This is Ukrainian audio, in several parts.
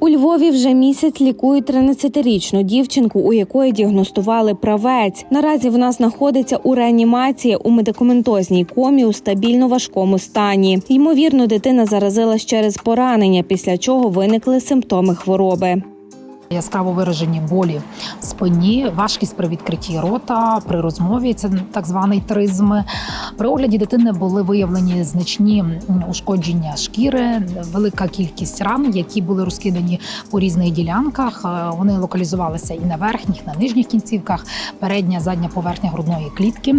У Львові вже місяць лікують 13-річну дівчинку, у якої діагностували правець. Наразі вона знаходиться у реанімації у медикаментозній комі у стабільно важкому стані. Ймовірно, дитина заразилась через поранення, після чого виникли симптоми хвороби. Яскраво виражені болі в спині, важкість при відкритті рота, при розмові це так званий тризм. При огляді дитини були виявлені значні ушкодження шкіри, велика кількість ран, які були розкидані по різних ділянках. Е, Вони локалізувалися і на верхніх, на нижніх кінцівках, передня, задня поверхня грудної клітки.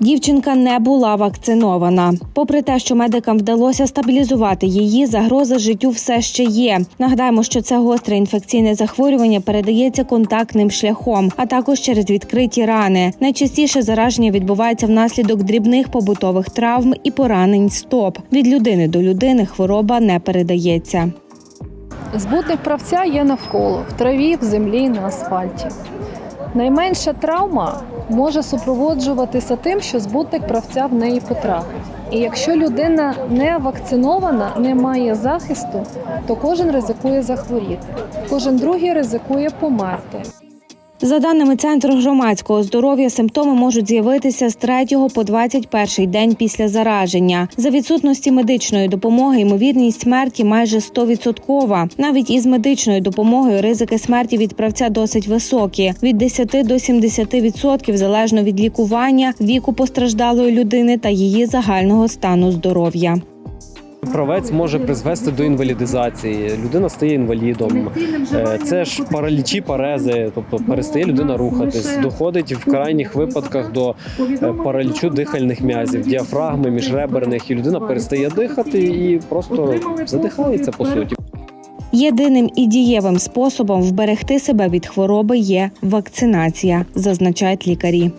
Дівчинка не була вакцинована. Попри те, що медикам вдалося стабілізувати її, загроза життю все ще є. Нагадаємо, що це гостре інфекційне захворювання передається контактним шляхом, а також через відкриті рани. Найчастіше зараження відбувається внаслідок дрібних побутових травм і поранень стоп. Від людини до людини хвороба не передається. Збутник правця є навколо в траві, в землі, на асфальті. Найменша травма може супроводжуватися тим, що збутник правця в неї потрапить. І якщо людина не вакцинована, не має захисту, то кожен ризикує захворіти, кожен другий ризикує померти. За даними Центру громадського здоров'я, симптоми можуть з'явитися з 3 по 21 день після зараження. За відсутності медичної допомоги ймовірність смерті майже 100%. Навіть із медичною допомогою ризики смерті від правця досить високі від 10 до 70% залежно від лікування, віку постраждалої людини та її загального стану здоров'я. Правець може призвести до інвалідизації. Людина стає інвалідом. Е, Це ж паралічі, парези, тобто перестає людина рухатись. Доходить в крайніх випадках до е, паралічу дихальних м'язів, діафрагми, міжреберних, і людина перестає дихати і просто задихається по суті. Єдиним і дієвим способом вберегти себе від хвороби є вакцинація, зазначають лікарі.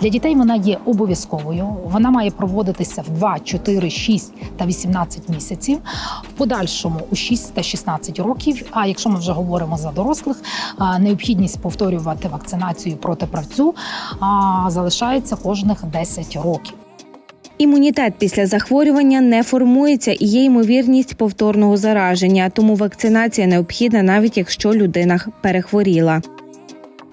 Для дітей вона є обов'язковою. Вона має проводитися в 2, 4, 6 та 18 місяців. В подальшому у 6 та 16 років. А якщо ми вже говоримо за дорослих, необхідність повторювати вакцинацію проти правцю залишається кожних 10 років. Імунітет після захворювання не формується і є ймовірність повторного зараження, тому вакцинація необхідна навіть якщо людина перехворіла.